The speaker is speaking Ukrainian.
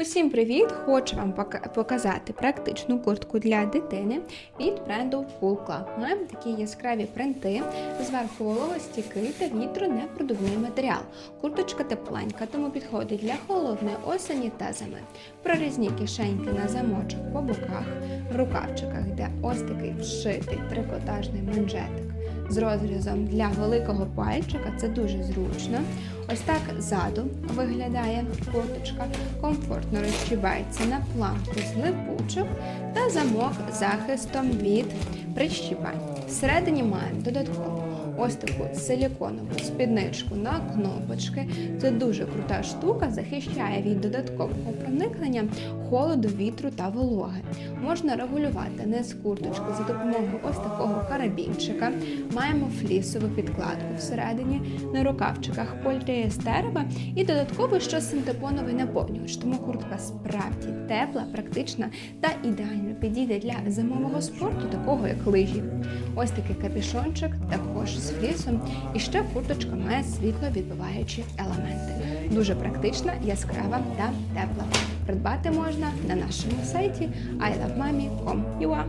Усім привіт! Хочу вам показати практичну куртку для дитини від бренду Full Club. Маємо такі яскраві принти, зверху вологостійкий та вітронепродувний матеріал. Курточка тепленька, тому підходить для холодної осені та зими. Прорізні кишеньки на замочок по боках, в рукавчиках, де ось такий вшитий трикотажний манжетик з розрізом для великого пальчика. Це дуже зручно. Ось так ззаду виглядає курточка, комфортно розчібається на планку з липучок та замок захистом від прищіпань. Всередині маємо додатково ось таку силіконову спідничку на кнопочки. Це дуже крута штука, захищає від додаткового проникнення холоду, вітру та вологи. Можна регулювати низ курточки за допомогою ось такого карабінчика. Маємо флісову підкладку всередині на рукавчиках поліестерова і додатково ще синтепоновий наповнювач. Тому куртка справді тепла, практична та ідеально підійде для зимового спорту, такого як лижі. Ось такий капішончик, також з флісом. І ще курточка має світло відбиваючі елементи. Дуже практична, яскрава та тепла. Придбати можна на нашому сайті ilovemami.com.ua